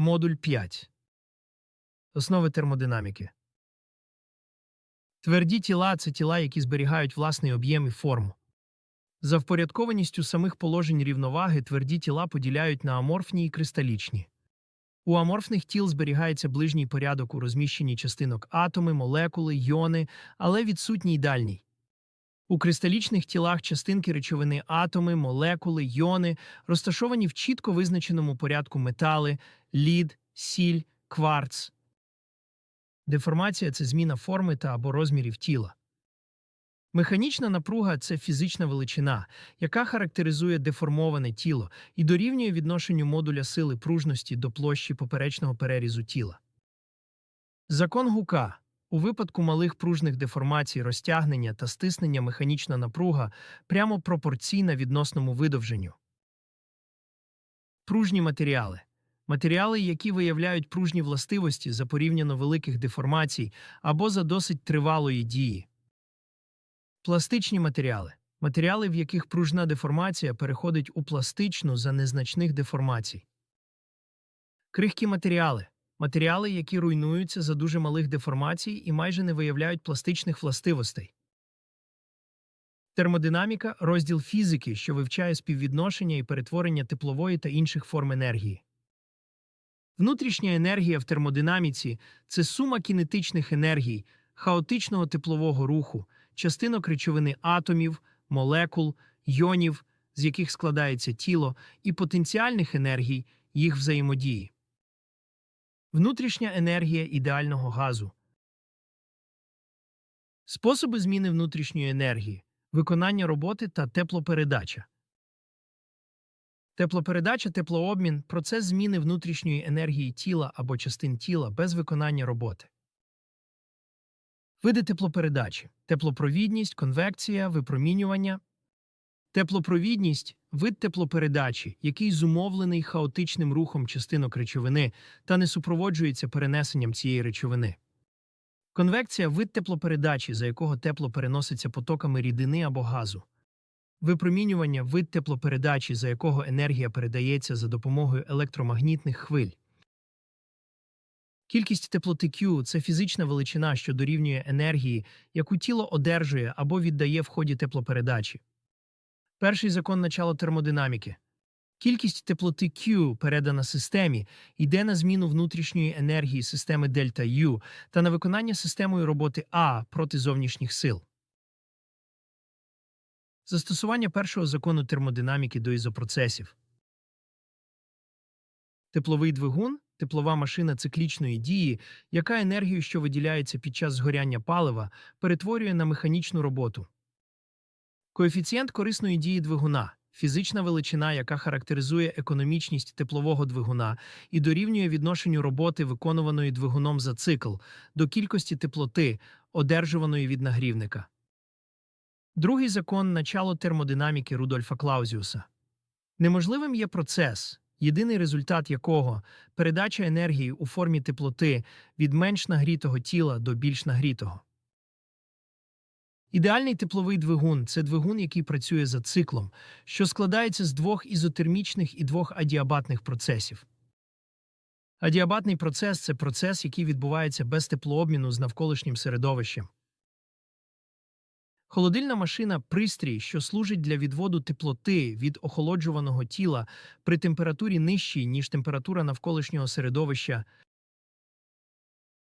Модуль 5. Основи термодинаміки. Тверді тіла це тіла, які зберігають власний об'єм і форму. За впорядкованістю самих положень рівноваги тверді тіла поділяють на аморфні і кристалічні. У аморфних тіл зберігається ближній порядок у розміщенні частинок атоми, молекули, йони, але відсутній дальній. У кристалічних тілах частинки речовини атоми, молекули, йони розташовані в чітко визначеному порядку метали, лід, сіль, кварц. Деформація це зміна форми та або розмірів тіла. Механічна напруга це фізична величина, яка характеризує деформоване тіло і дорівнює відношенню модуля сили пружності до площі поперечного перерізу тіла. Закон Гука. У випадку малих пружних деформацій розтягнення та стиснення механічна напруга прямо пропорційна відносному видовженню. Пружні матеріали. Матеріали, які виявляють пружні властивості за порівняно великих деформацій або за досить тривалої дії. Пластичні матеріали. Матеріали, в яких пружна деформація переходить у пластичну за незначних деформацій. Крихкі матеріали. Матеріали, які руйнуються за дуже малих деформацій і майже не виявляють пластичних властивостей. Термодинаміка розділ фізики, що вивчає співвідношення і перетворення теплової та інших форм енергії. Внутрішня енергія в термодинаміці це сума кінетичних енергій, хаотичного теплового руху, частинок речовини атомів, молекул, йонів, з яких складається тіло, і потенціальних енергій їх взаємодії. Внутрішня енергія ідеального газу. Способи зміни внутрішньої енергії, виконання роботи та теплопередача. Теплопередача, теплообмін процес зміни внутрішньої енергії тіла або частин тіла без виконання роботи. Види теплопередачі теплопровідність, конвекція, випромінювання. Теплопровідність вид теплопередачі, який зумовлений хаотичним рухом частинок речовини та не супроводжується перенесенням цієї речовини. Конвекція вид теплопередачі, за якого тепло переноситься потоками рідини або газу. Випромінювання вид теплопередачі, за якого енергія передається за допомогою електромагнітних хвиль. Кількість теплоти Q – це фізична величина, що дорівнює енергії, яку тіло одержує або віддає в ході теплопередачі. Перший закон начала термодинаміки. Кількість теплоти Q, передана системі, йде на зміну внутрішньої енергії системи дельта U та на виконання системою роботи А проти зовнішніх сил. Застосування першого закону термодинаміки до ізопроцесів. Тепловий двигун теплова машина циклічної дії, яка енергію, що виділяється під час згоряння палива, перетворює на механічну роботу. Коефіцієнт корисної дії двигуна фізична величина, яка характеризує економічність теплового двигуна і дорівнює відношенню роботи, виконуваної двигуном за цикл, до кількості теплоти, одержуваної від нагрівника. Другий закон начало термодинаміки Рудольфа Клаузіуса. Неможливим є процес, єдиний результат якого передача енергії у формі теплоти від менш нагрітого тіла до більш нагрітого. Ідеальний тепловий двигун це двигун, який працює за циклом, що складається з двох ізотермічних і двох адіабатних процесів. Адіабатний процес це процес, який відбувається без теплообміну з навколишнім середовищем. Холодильна машина пристрій, що служить для відводу теплоти від охолоджуваного тіла при температурі нижчій, ніж температура навколишнього середовища